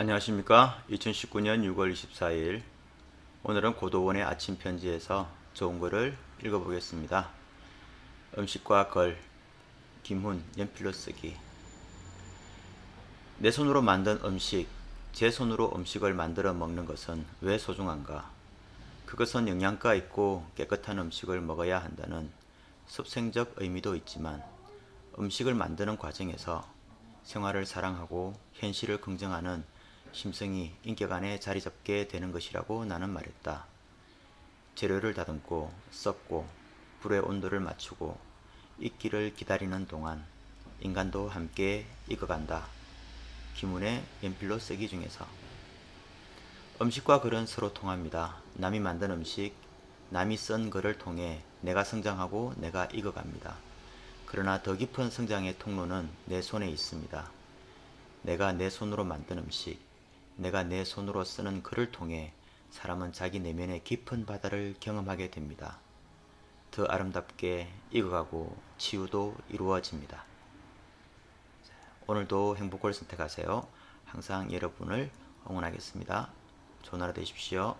안녕하십니까. 2019년 6월 24일. 오늘은 고도원의 아침 편지에서 좋은 글을 읽어보겠습니다. 음식과 걸, 김훈, 연필로 쓰기. 내 손으로 만든 음식, 제 손으로 음식을 만들어 먹는 것은 왜 소중한가? 그것은 영양가 있고 깨끗한 음식을 먹어야 한다는 습생적 의미도 있지만 음식을 만드는 과정에서 생활을 사랑하고 현실을 긍정하는 심성이 인격 안에 자리 잡게 되는 것이라고 나는 말했다. 재료를 다듬고 섞고 불의 온도를 맞추고 익기를 기다리는 동안 인간도 함께 익어간다. 김훈의 연필로 쓰기 중에서 음식과 글은 서로 통합니다. 남이 만든 음식, 남이 쓴 글을 통해 내가 성장하고 내가 익어갑니다. 그러나 더 깊은 성장의 통로는 내 손에 있습니다. 내가 내 손으로 만든 음식, 내가 내 손으로 쓰는 글을 통해 사람은 자기 내면의 깊은 바다를 경험하게 됩니다. 더 아름답게 익어가고 치유도 이루어집니다. 자, 오늘도 행복을 선택하세요. 항상 여러분을 응원하겠습니다. 좋은 하루 되십시오.